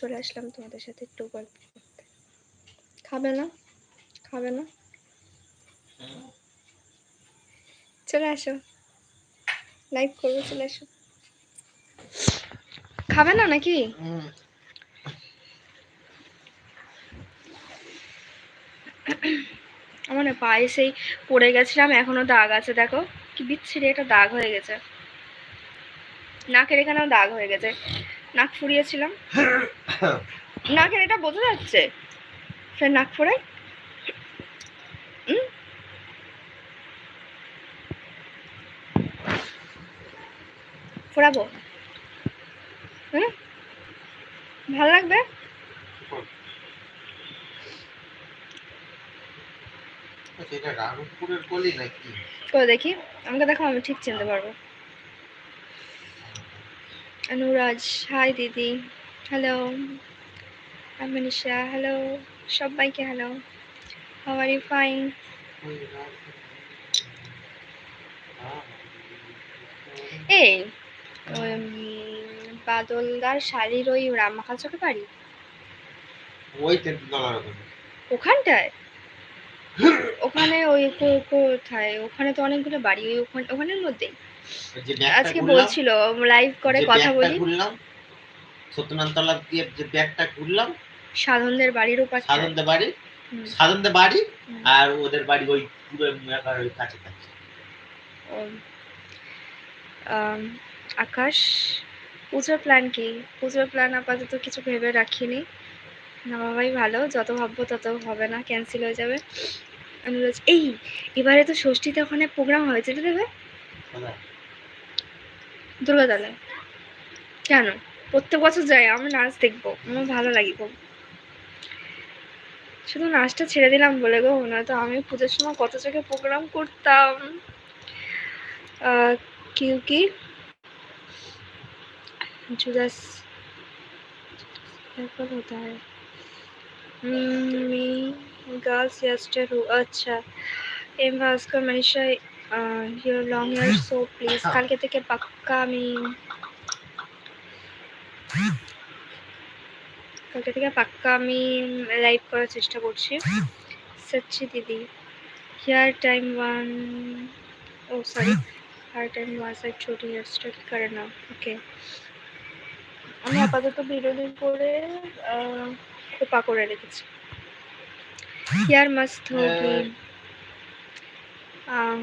চলে আসলাম তোমাদের সাথে একটু গল্প করতে। খাবে না? খাবে না? চলে আসো। লাইভ করব, চলে আসো। খাবে না নাকি? আমার না পায়ে সেই পড়ে গেছিলাম, এখনও দাগ আছে, দেখো। কি বিচ্ছিরি একটা দাগ হয়ে গেছে। নাকের এখানেও দাগ হয়ে গেছে। নাক ফুরিয়েছিলাম। নাকের এটা বোঝা যাচ্ছে? ফের নাক ফুরাই? ফোরাবো। হুম ভালো লাগবে? আচ্ছা, দেখি? আমাকে দেখো আমি ঠিক চিনতে পারব। অনুরাজ হাই দিদি হ্যালো মনীষা হ্যালো সবাইকে hello how are you fine. এই বাদলদার শাড়ির ওই রামমাখা চোখে বাড়ি? ওই ওখানটায়? ওখানে ওই কোথায়? ওখানে তো অনেকগুলো বাড়ি ওই ওখানে ওখানের মধ্যেই? আজকে বলছিল লাইভ করে কথা বলি। দিয়ে যে ব্যাগটা ঘুরলাম সাধনদের বাড়ির ওপাশে। সাধনদের বাড়ি সাধনদের বাড়ি আর ওদের বাড়ি ওই পুরো কাছে কাছে আকাশ পুজোর প্ল্যান কি? পুজোর প্ল্যান আপাতত কিছু ভেবে রাখিনি। না বাবাই ভালো যত ভাববো তত হবে না ক্যান্সেল হয়ে যাবে। অনুরোধ এই এবারে তো ষষ্ঠীতে ওখানে প্রোগ্রাম হয়েছে তো দেবে? দুর্গাতলায় কেন প্রত্যেক বছর যাই আমি নাচ দেখবো আমার ভালো লাগে খুব শুধু নাচটা ছেড়ে দিলাম বলে গো না তো আমি পুজোর সময় কত জায়গায় প্রোগ্রাম করতাম কিউ কি जुदास कब होता है मी गर्ल्स यस्टर हूँ अच्छा M Bhaskar Manisha your long hair so please কালকে থেকে পাক্কা আমি কালকে থেকে পাক্কা আমি লাইভ করার চেষ্টা করছি। সচ্চি দিদি hair time one oh sorry hair time one side ছোটি হেয়ার স্টাইল করে না? ওকে আমি আপাতত বিরোধী করে খোপা করে রেখেছি। হেয়ার মাস্ট হোগি আহ,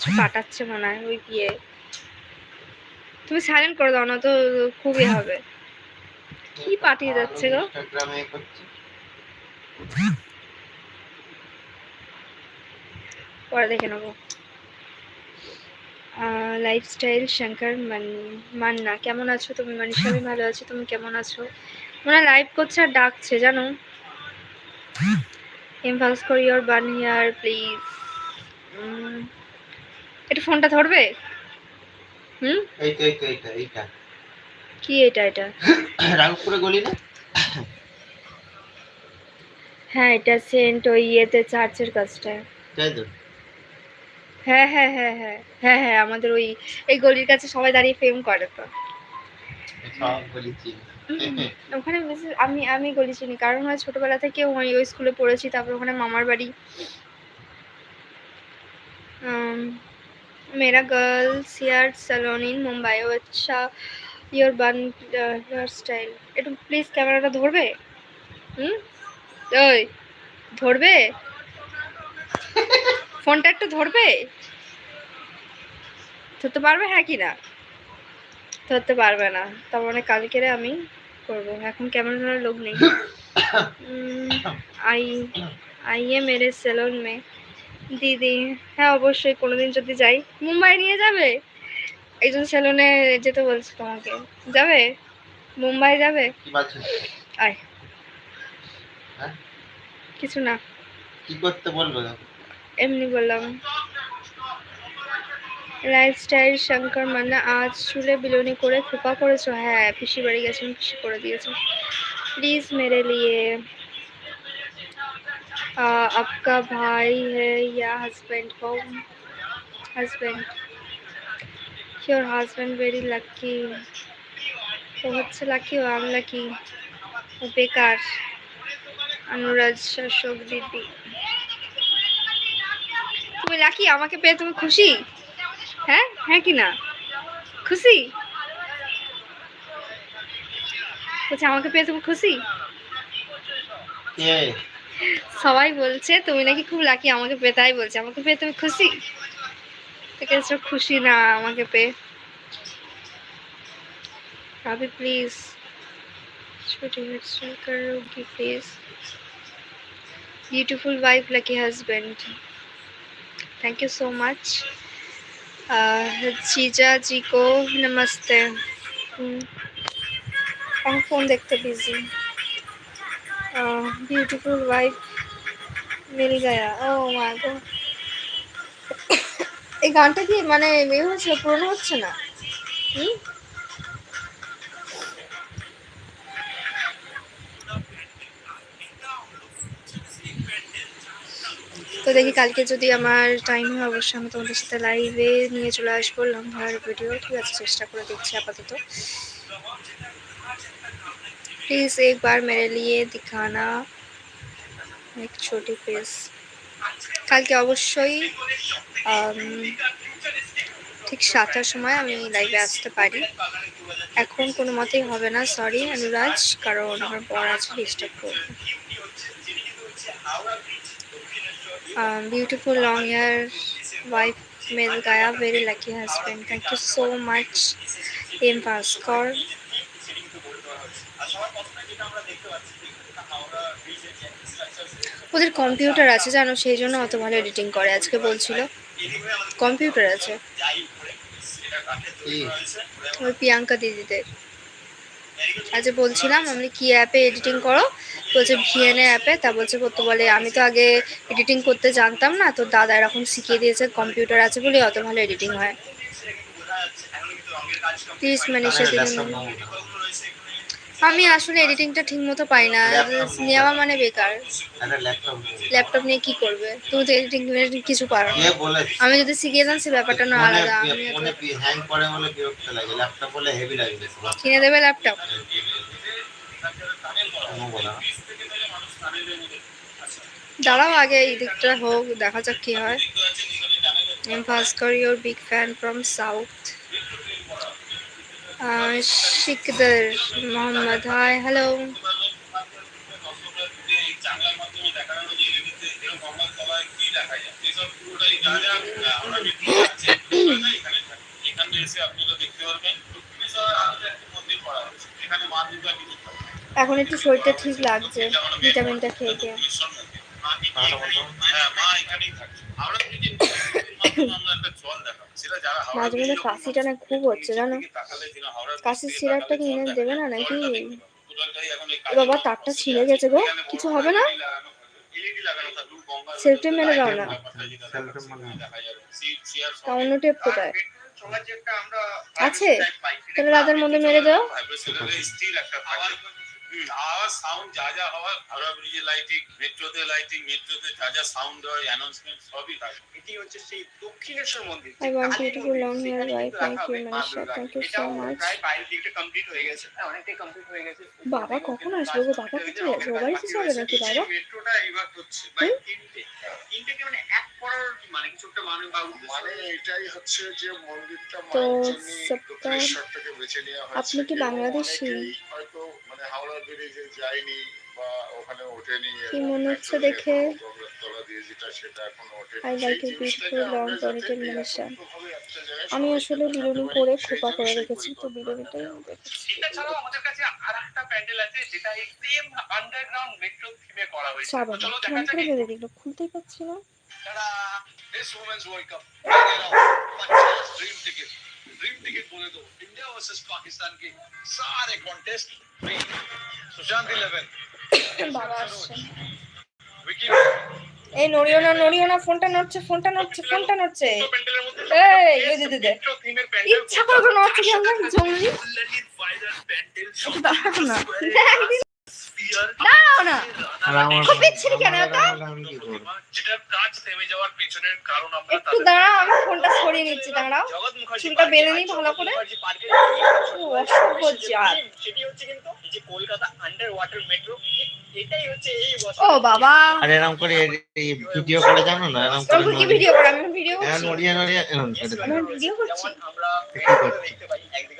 কিছু কাটাচ্ছে মনে হয় ওই গিয়ে তুমি সাইলেন্ট করে দাও না তো খুবই হবে। কি পাঠিয়ে যাচ্ছে গো? ইনস্টাগ্রামে করছে। পরে দেখে নেব। লাইফস্টাইল শঙ্কর মান- মান্না কেমন আছো তুমি? মানিষা আমি ভালো আছি তুমি কেমন আছো? মনে লাইভ করছে আর ডাকছে জানো? এম ফালস কর ইয়োর বান হিয়ার প্লিজ একটু ফোনটা ধরবে? হুম? এই তো এই তো এইটা এইটা। কি এটা এটা? রাঘবপুরে গলি না? হ্যাঁ এটা সেন্ট ওই ইয়েতে চার্চের কাজটায় তাই তো হ্যাঁ হ্যাঁ হ্যাঁ হ্যাঁ হ্যাঁ হ্যাঁ আমাদের ওই এই গলির কাছে সবাই দাঁড়িয়ে ফেম করে তো। ওখানে আমি আমি গলি চিনি কারণ হয় ছোটবেলা থেকে ওই ওই স্কুলে পড়েছি তারপর ওখানে মামার বাড়ি। मेरा girls hair salon in Mumbai ও আচ্ছা ইয়োর বান হেয়ার স্টাইল একটু প্লিজ ক্যামেরাটা ধরবে হুম ওই ধরবে ফোনটা একটু ধরবে ধরতে পারবে হ্যাঁ কি না ধরতে পারবে না তার মানে কালকেরে আমি করব এখন ক্যামেরা ধরার লোক নেই উম, আই আইয়ে মেরে সেলুন মে দিদি হ্যাঁ অবশ্যই কোনোদিন যদি যাই। মুম্বাই নিয়ে যাবে? একজন সেলুনে যেতে বলছে তোমাকে। যাবে? মুম্বাই যাবে? আয়। হ্যাঁ? কিছু না। কি করতে বলব এমনি বললাম। লাইফস্টাইল শঙ্কর মান্না আজ চুলে বিলনি করে খোপা করেছ হ্যাঁ পিসি বাড়ি গেছেন পিসি করে দিয়েছে প্লিজ মেরে লিয়ে आपका भाई है या हस्बैंड को husband your husband very lucky ও হচ্ছে লাকি ও আমলাকি ও বেকার অনুরাজ শাসক দিদি তুমি লাকি আমাকে পেয়ে তুমি খুশি হ্যাঁ হ্যাঁ কি না খুশি বলছে আমাকে পেয়ে তুমি খুশি কে সবাই বলছে তুমি নাকি খুব লাকি আমাকে পেয়ে তাই বলছে আমাকে পেয়ে তুমি খুশি থেকে খুশি না আমাকে পেয়ে अभी प्लीज छोटी हेयर करोगी please beautiful wife lucky husband thank you so much जीजा जी को नमस्ते हम्म, हम फोन देखते बिजी Oh, beautiful wife. মিল গয়া ও মাই গড এই গানটা কি মানে মেয়ে হচ্ছে পুরনো হচ্ছে না? হুম? তো দেখি কালকে যদি আমার টাইম হয় অবশ্যই আমি তোমাদের সাথে লাইভে নিয়ে চলে আসব লম্বার ভিডিও ঠিক আছে চেষ্টা করে দেখছি আপাতত। प्लीज़ एक बार मेरे लिए दिखाना एक छोटी फेस কালকে অবশ্যই আম, ঠিক সাতটার সময় আমি লাইভে আসতে পারি এখন কোনো মতেই হবে না সরি অনুরাজ কারণ আমার বর আছে ডিস্টার্ব করবে ब्यूटीफुल लॉन्ग हेयर वाइफ मिल गया very lucky husband thank you so much M Bhaskar ওদের কম্পিউটার আছে জানো সেই জন্য অত ভালো এডিটিং করে আজকে বলছিল। কম্পিউটার আছে। ওই প্রিয়াঙ্কা দিদিদের। আজ বলছিলাম আমি কি অ্যাপে এডিটিং করো? বলছে ভিএনএ অ্যাপে তা বলছে করতে বলে আমি তো আগে এডিটিং করতে জানতাম না তো দাদা এরকম শিখিয়ে দিয়েছে কম্পিউটার আছে বলে অত ভালো এডিটিং হয়। তিরিশ laptop নাও। না। আমি আসলে এডিটিংটা ঠিক মতো পাই না। নেওয়া মানে বেকার। ল্যাপটপ নিয়ে। কি করবে? তুমি তো এডিটিং কিছু পারো না। আমি যদি শিখিয়ে দেন সে ব্যাপারটা না আলাদা। কিনে দেবে ল্যাপটপ। দাঁড়াও আগে এই দিকটা হোক দেখা যাক কি হয়। M Bhaskar your big fan from south Shikdar Mohammad hi hello এখন একটু শরীরটা ঠিক লাগছে ভিটামিনটা খেয়ে খেয়ে তাহলে বলো। মাঝে মাঝে কাশিটা না খুব হচ্ছে, জানো? কাশির সিরাপটা কি এনে দেবে না নাকি? বাবা, তারটা ছিঁড়ে গেছে গো। কিছু হবে না? সেলফটি মেরে দাও না। সেলফি অন্য টেপ কোথায়? আছে? তাহলে রাতের মধ্যে মেরে দাও। আওয়াজ সাউন্ড যা যা হওয়ার হাওড়া ব্রিজে লাইটিং মেট্রোতে লাইটিং মেট্রোতে যা যা সাউন্ড হয় অ্যানাউন্সমেন্ট সবই থাকে এটি হচ্ছে সেই দক্ষিণেশ্বর মন্দির you, হবে Manisha. মাদুর Thank you so এটাও much. প্রায় বাইরের দিকটা কমপ্লিট হয়ে গেছে হ্যাঁ, অনেকটাই কমপ্লিট হয়ে গেছে বাবা কখন আসবে গো? বাবা কোথায় আছে? নাকি বাবা? মেট্রোটা এবার হচ্ছে মানে তিনটে তিনটে কি মানে এক পড়ার মানে কিছু একটা মানে বা মানে এটাই হচ্ছে যে মন্দিরটা বেছে নেওয়া হয়েছে আপনি কি বাংলাদেশী? হয়তো মানে হাওড়া ব্রিজে যায়নি বা ওখানে ওঠেনি কি মনে হচ্ছে দেখে? আই লাইক বিউটিফুল লং আমি আসলে বিরোধী করে খোপা করে রেখেছি তো বিরোধীটাই এছাড়াও আমাদের কাছে আরেকটা প্যান্ডেল আছে যেটা এই আন্ডারগ্রাউন্ড মেট্রো থিমে করা হয়েছে। চলো দেখা যাক খুলতেই পারছি না। This women's dream ticket dream ticket बोले तो इंडिया वर्सेस पाकिस्तान के सारे कॉन्टेस्ट सुशांत इलेवन বাবা আসছে विकी এই নড়িও না নড়িও না ফোনটা নড়ছে ফোনটা নড়ছে ফোনটা নড়ছে প্যান্ডেলের মধ্যে এই, এই দে, দে, দে। মেট্রো থিমের প্যান্ডেল ইচ্ছা করে করে নড়ছে কেন জলদি কল্যাণীর ফাইনাল প্যান্ডেল একটু দাঁড়াও না স্পিয়ার দাঁড়াও না। খুব বিচ্ছিরি কেন আমরা একটু দাঁড়াও আমি ফোনটা সরিয়ে নিচ্ছি দাঁড়াও। চুলটা বেঁধে নিই ভালো করে। অসভ্য জাত। সেটি হচ্ছে কিন্তু যে কলকাতা আন্ডার ওয়াটার মেট্রো এটাই হচ্ছে ও বাবা। আর এরকম করে ভিডিও করে জানো না? এরকম করে কি ভিডিও করে? আমি ভিডিও হ্যাঁ, করছি। নড়িয়ে নড়িয়ে। এরকম করে ভিডিও করছি। আমরা দেখতে পাই একদিকে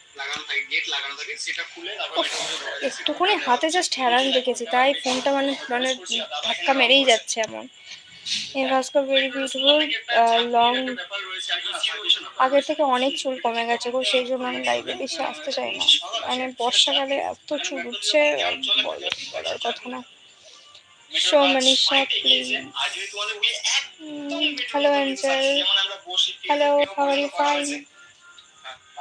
লাগানো থাকে গেট লাগানো থাকে সেটা খুলে তারপর উফ, একটুখানি হাতে জাস্ট হেরান দেখেছি তাই ফোনটা মানে মানে ধাক্কা মেরেই যাচ্ছে এমন। এই ভাস্কর ভেরি বিউটিফুল লং আগের থেকে অনেক চুল কমে গেছে গো সেই জন্য আমি লাইভে বেশি আসতে চাই না। মানে বর্ষাকালে এত চুল উঠছে বলার কথা না। Show Manisha please hello angel hello how are you fine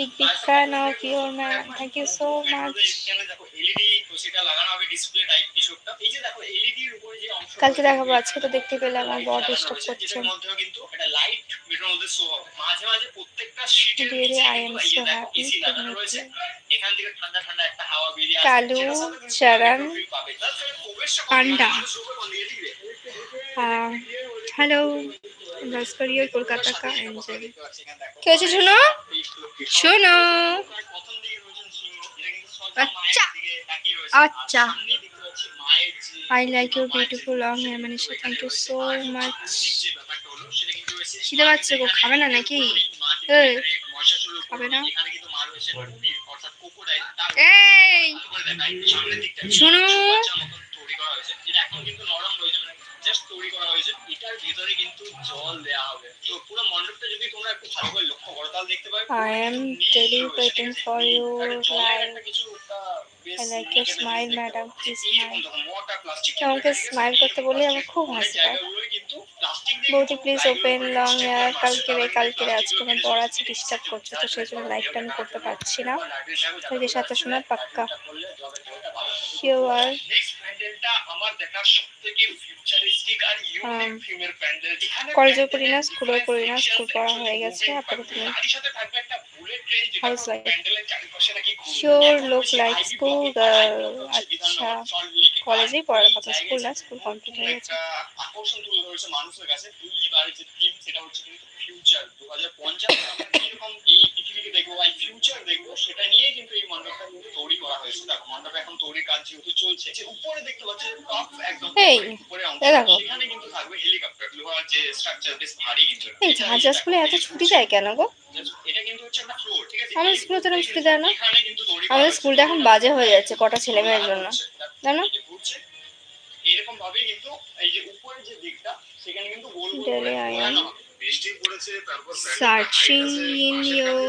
big big fan of your man thank you so much কালকে দেখাবো আজকে তো দেখতে পেলে আমার বড় ডিস্টার্ব করছে। so you. কালু, চরণ, পান্ডা। হ্যালো ইউর কলকাতা কা দেখো। কি হয়েছে শোনো শোনো আচ্ছা। আচ্ছা। I like your beautiful long hair Manisha thank you so much খিদে পাচ্ছে গো, খাবে না নাকি? খাবে না? এই শোনো। মতন তৈরি করা হয়েছে। এটার ভিতরে কিন্তু জল দেয়া হবে। তো পুরো মণ্ডপটা যদি তোমরা একটু ভালো করে লক্ষ্য করো, তাহলে দেখতে পাবে আই এম পুরো নীল daily রয়েছে, waiting ঠিক আছে? for Neil. your একটা জলের live. একটা কিছু একটা বেশ I like নীল your টাইপের smile, জিনিস দেখতে madam. পাবো। Please এইরকম smile. দেখো, মোটা plastic তো আমাকে ঠিক আছে? স্মাইল করতে বলি আমার খুব হাসি পায় বৌদি প্লিজ ওপেন লং এয়ার কালকে রে কালকে রে আজকে আমার বড় আছে ডিস্টার্ব করছে তো সেই জন্য লাইভটা আমি করতে পারছি না কালকে সাথে শোনার পাক্কা। শিওর কলেজেও প্যান্ডেলের না, স্কুলেও পড়ি না, স্কুল পড়া হয়ে গেছে, আপাতত school block, girl. IB block হচ্ছে আচ্ছা, কলেজেই পড়ার কথা, স্কুল না, স্কুল কমপ্লিট হয়ে গেছে। ধরেছে মানুষের কাছে যে থিম সেটা হচ্ছে কিন্তু ফিউচার দু হাজার পঞ্চাশ এই পৃথিবীকে দেখব বা ফিউচার দেখব সেটা নিয়ে কিন্তু এই মণ্ডপটা কিন্তু তৈরি করা হয়েছে। দেখো মণ্ডপে এখন তৈরি কাজ যেহেতু চলছে যে উপরে দেখতে পাচ্ছি টপ একদম উপরে অংশ। সেখানে কিন্তু থাকবে হেলিকপ্টার লোহার যে স্ট্রাকচার বেশ ভারী কিন্তু। এই স্কুলে এত ছুটি দেয় কেন গো? এটা কিন্তু হচ্ছে একটা ফ্লোর ঠিক আছে? আমাদের স্কুলে তো ছুটি দেয় না। আমাদের স্কুলটা এখন বাজে হয়ে যাচ্ছে কটা ছেলে মেয়ের জন্য জানো? তারপর searching in your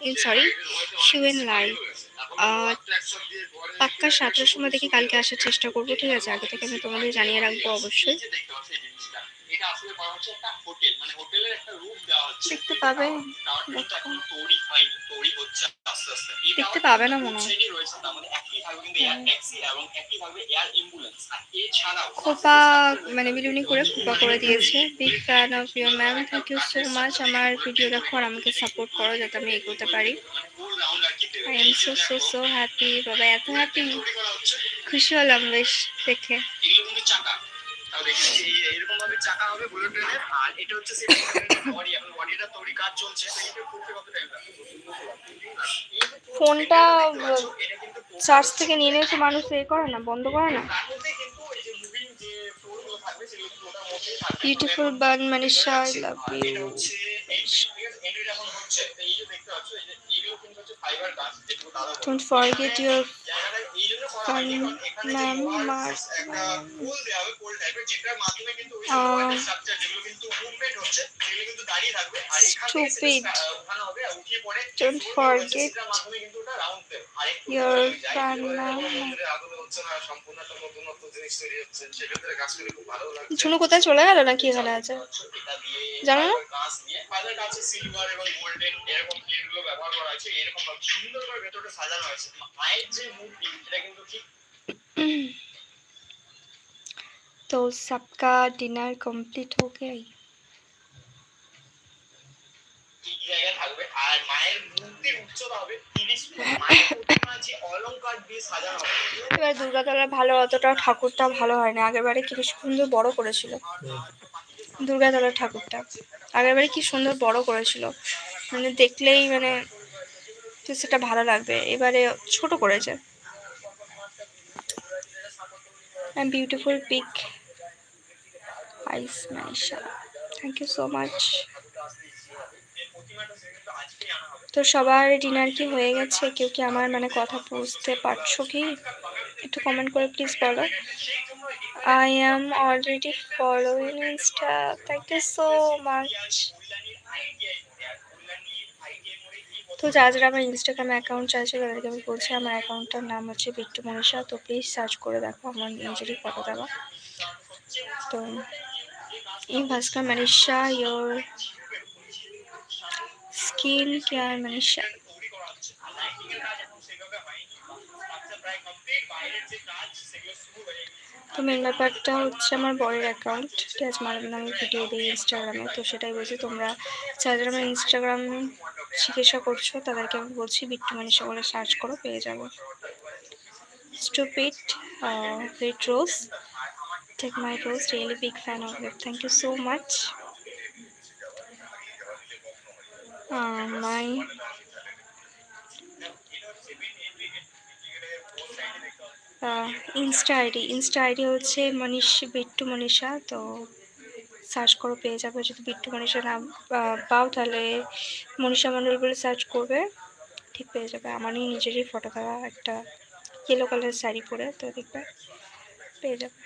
in sorry Shivan live আর পাক্কা সাতটার সময় দেখি কালকে আসার চেষ্টা করব ঠিক আছে? আগে থেকে আমি তোমাদের জানিয়ে রাখব অবশ্যই। মানে দেখতে পাবে। দেখতে পাবে। না মনে হয়। খোপা মানে বিলুনি করে খোপা করে দিয়েছে। Big fan of you ma'am thank you so much আমার ভিডিও দেখো আর আমাকে সাপোর্ট করো যাতে আমি এগোতে পারি। I am so so so happy বাবা, এত হ্যাপি খুশি হলাম বেশ দেখে। এরকম ভাবে চাকা হবে বুলেট ট্রেনের আর এটা হচ্ছে সেই বডি এখন বডিটা তৈরি কাজ চলছে। এটা করতে কত টাইম লাগবে ফোনটা চার্জ থেকে নিয়ে নিয়েছে মানুষ এ করে না বন্ধ করে না? তার মধ্যে কিন্তু এই যে মুভিং যে ফ্লোর গুলো থাকবে সেগুলো কিন্তু ওটার মধ্যেই থাকবে beautiful bun Manisha I love আর এটা ইউ হচ্ছে entry, ঠিক আছে? entry টা এখন হচ্ছে তো এই যে দেখতে পাচ্ছ এই যে এইগুলো কিন্তু হচ্ছে ফাইবার গাছ যেগুলো দাদা বলে। ডোন্ট ফরগেট ইউর জায়গাটা এই জন্য করা হয়নি, কারণ এখানে যে Ma'am, লোহার Mars, একটা পোল দেওয়া হবে, পোল টাইপের, যেটার মাধ্যমে কিন্তু ওই আহ, লোহার structure যেগুলো কিন্তু মুভমেন্ট হচ্ছে সেগুলো কিন্তু দাঁড়িয়ে থাকবে আর এখান থেকে Stupid. সেটা উঠানো হবে আর উঠিয়ে পরে Don't forget সেটার মাধ্যমে কিন্তু ওটা রাউন্ড দেবে আর একটু your যাই fan বলো, now. মন্দিরে আগুনে হচ্ছে না সম্পূর্ণ একটা নতুনত্ব জিনিস তৈরি হচ্ছে সেক্ষেত্রে কাজ করে খুব ভালো লাগছে ঝুনু কোথায় চলে গেল নাকি এখানে আছে এটা দিয়ে জানো না? কাঁচ দিয়ে বাইরের কাছে সিলভার এবং গোল্ডেন এরকম প্লেট গুলো ব্যবহার করা হয়েছে এরকম ভাবে সুন্দর করে ভেতরটা সাজানো হয়েছে মায়ের যে মূর্তি এটা কিন্তু ঠিক तो सबका डिनर कंप्लीट हो गया এই জায়গায় থাকবে। আর মায়ের মূর্তির উচ্চতা হবে তিরিশ এবার ভালো ঠাকুরটা ভালো হয় না সুন্দর বড় দুর্গাতলার ঠাকুরটা। কি সুন্দর মানে দেখলেই মানে সেটা ভালো লাগবে। এবারে ছোট করেছে। Beautiful pic thank you so much তো সবার ডিনার কি হয়ে গেছে? কেউ কি আমার মানে কথা বুঝতে পারছ কি? একটু কমেন্ট করে প্লিজ বলো। I am already following insta thank you so much তো যারা যারা আমার ইনস্টাগ্রামে অ্যাকাউন্ট চাইছে, তাদেরকে আমি বলছি, আমার অ্যাকাউন্টটার নাম হচ্ছে বিট্টু মনীষা তো প্লিজ সার্চ করে দেখো, আমার নিজেরই ফটো দেওয়া। তো, এই Bhaskar Manisha your skin care গেছে তো মেন ব্যাপারটা হচ্ছে আমার বরের অ্যাকাউন্ট ঠিক আছে? মার আমি ভিডিও দিই ইনস্টাগ্রামে তো সেটাই বলছি, তোমরা যারা আমার ইনস্টাগ্রাম চিকিৎসা করছ, তাদেরকে আমি বলছি, বিট্টু মনীষা বলে সার্চ করো, পেয়ে যাব। Stupid red rose take my rose really big fan of it thank you so much my insta ID insta ID হচ্ছে মনীষ বিট্টু মনীষা তো সার্চ করো পেয়ে যাবে যদি বিট্টু মনীষা আহ, পাও তাহলে মনীষা মণ্ডল বলে সার্চ করবে ঠিক পেয়ে যাবে। আমারই নিজেরই ফটো দেওয়া একটা ইয়েলো কালার শাড়ি পরে তো দেখবে পেয়ে যাবে।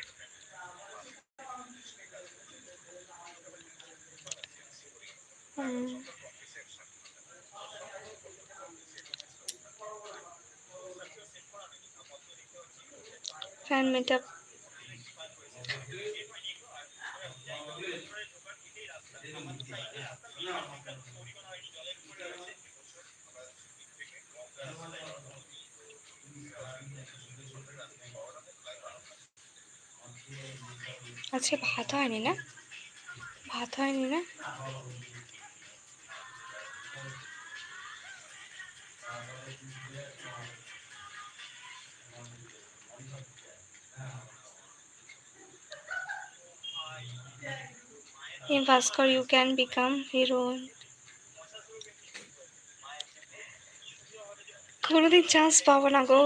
হুম ফ্যান মেকআপ আজকে ভাত হয়নি না? ভাত হয়নি না? In Bhaskar, you can become hero. কোনোদিন চান্স পাবো না গো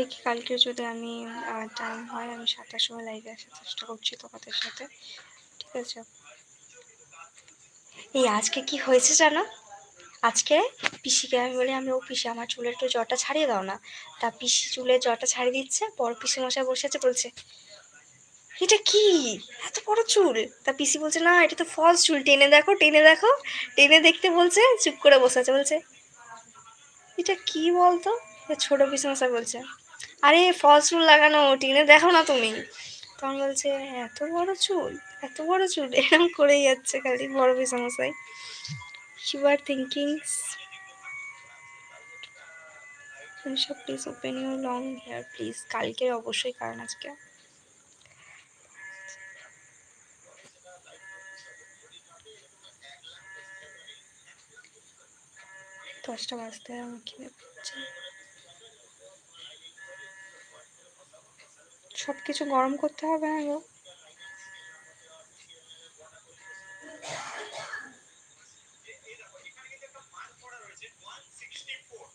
দেখি কালকে যদি আমি টাইম হয়, আমি সাতটার সময় লাইভে আসার চেষ্টা করছি তোমাদের সাথে। ঠিক আছে? এই আজকে কি হয়েছে জানো? আজকে পিসিকে আমি বলি, আমি ও পিসি, আমার চুলের একটু জটটা ছাড়িয়ে দাও না। তা পিসি চুলের জটটা ছাড়িয়ে দিচ্ছে, পর পিসি মশাই বসে আছে, বলছে, এটা কি? এত বড় চুল? তা পিসি বলছে, না, এটা তো ফলস চুল। টেনে দেখো টেনে দেখো। টেনে দেখতে বলছে, চুপ করে বসে আছে, বলছে, এটা কি বলতো? ছোট পিসি মশাই বলছে আরে ফলস চুল লাগানো, টেনে দেখো না তুমি। তখন বলছে, এত বড় চুল, এত বড় চুল। এরকম করেই যাচ্ছে খালি বড় মশাই ইউ আর থিঙ্কিং সব please open your long hair please কালকের অবশ্যই কারণ আজকে। দশটা বাজতে আমার সব কিছু গরম করতে হবে না গো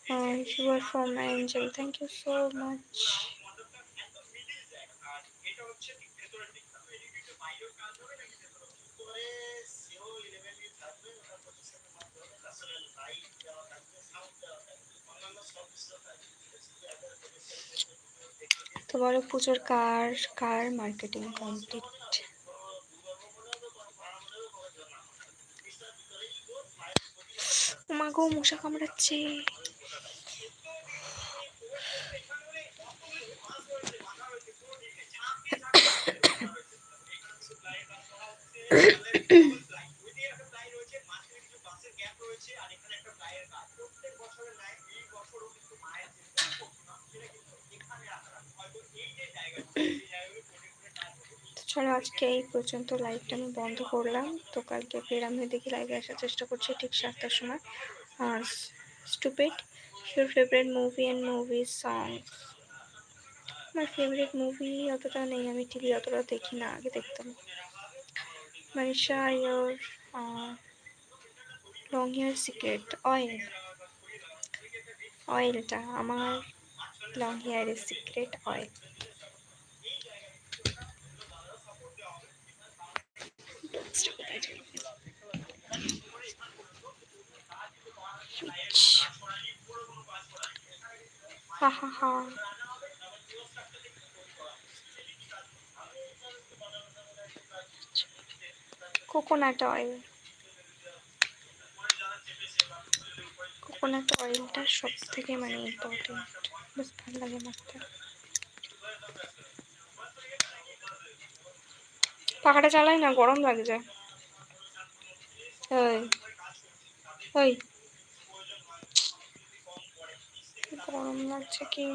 Oh, you were from Angel. Thank you so much. তোমারও পুজোর কার কার মার্কেটিং কমপ্লিট মাগো মশা কামড়াচ্ছে। চলো আজকে এই পর্যন্ত লাইভটা আমি বন্ধ করলাম। তো কালকে ফের আমি দেখি লাইভে আসার চেষ্টা করছি ঠিক সাতটার সময়। আর stupid your favourite movie and movie song আমার ফেভারিট মুভি অতটা নেই, আমি টিভি অতটা দেখি না, আগে দেখতাম। Manisha your long hair secret oil অয়েলটা আমার লং হেয়ারের সিক্রেট অয়েল হা হা হা কোকোনাট অয়েল কোকোনাট অয়েলটা সব থেকে মানে ইম্পর্টেন্ট বেশ ভালো লাগে মাখতে পাখাটা চালাই না, গরম লাগছে। ওই ওই গরম লাগছে কি?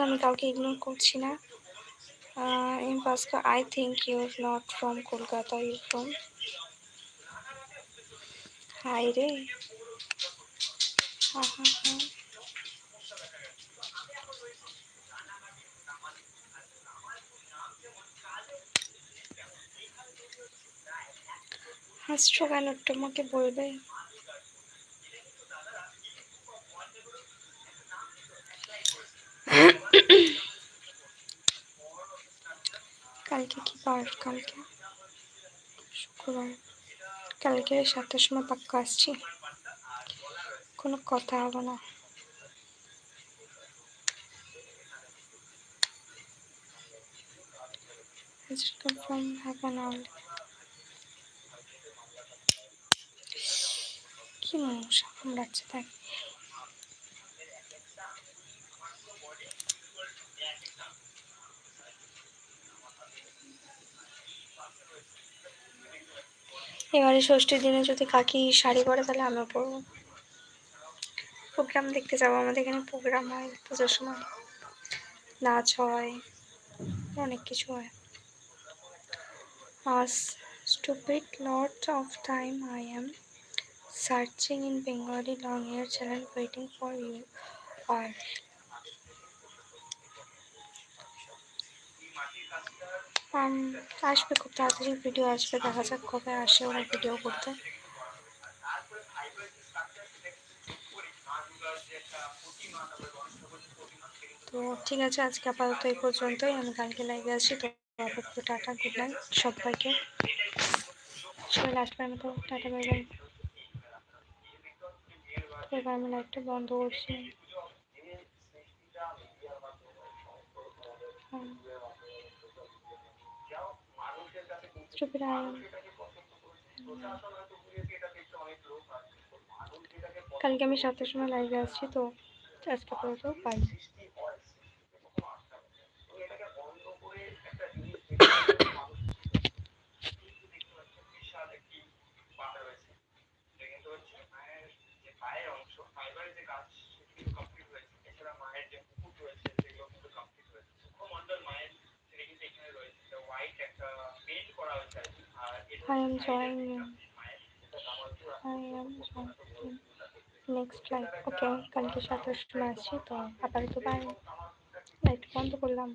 আমি কাউকে ইগনোর করছি না। I think your not from Kolkata you from high রে হা হা হা। হাসছো কেন? আমাকে বলবে। কালকে কি বার? কালকে। শুক্রবার। কালকে সাতটার সময় পাক্কা আসছি। কোনো কথা হবে না। Confirm half an hour. কি মশা কামড়াচ্ছে দেখ এবারে ষষ্ঠীর দিনে যদি কাকি শাড়ি পরে, তাহলে আমিও পরবো। প্রোগ্রাম দেখতে যাব। আমাদের এখানে প্রোগ্রাম হয়, পুজোর সময়। নাচ হয়, অনেক কিছু হয়। আজ stupid lot of time, I am searching in Bengali long hair channel waiting for you. or আসবে খুব তাড়াতাড়ি ভিডিও আসবে, দেখা যাক কবে আসে ওরা ভিডিও করতে। তো ঠিক আছে, আজকে আপাতত এই পর্যন্তই। আমি কালকে লাইভে আসি, তো আপাতত টাটা গুড নাইট সবাইকে। সবাই লাস্ট টাইম তো টাটা বাই বাই এবার আমি লাইভটা বন্ধ করছি। কালকে আমি সাতটার সময় লাইভে আসছি তো আজকে পর্যন্ত যে পায়ের অংশ ফাইবারের যে কাজ সেটি কিন্তু কমপ্লিট হয়েছে এছাড়া মায়ের যে মুকুট রয়েছে সেগুলো কিন্তু কমপ্লিট হয়েছে মুখমণ্ডল মায়ের সেটা কিন্তু এখানে রয়েছে হোয়াইট একটা পেন্ট করা হয়েছে আর কি। আর এটা I am joining. I am joining. Next live okay কালকে সাতাশ আসছি তো আপাতত বাই বন্ধ করলাম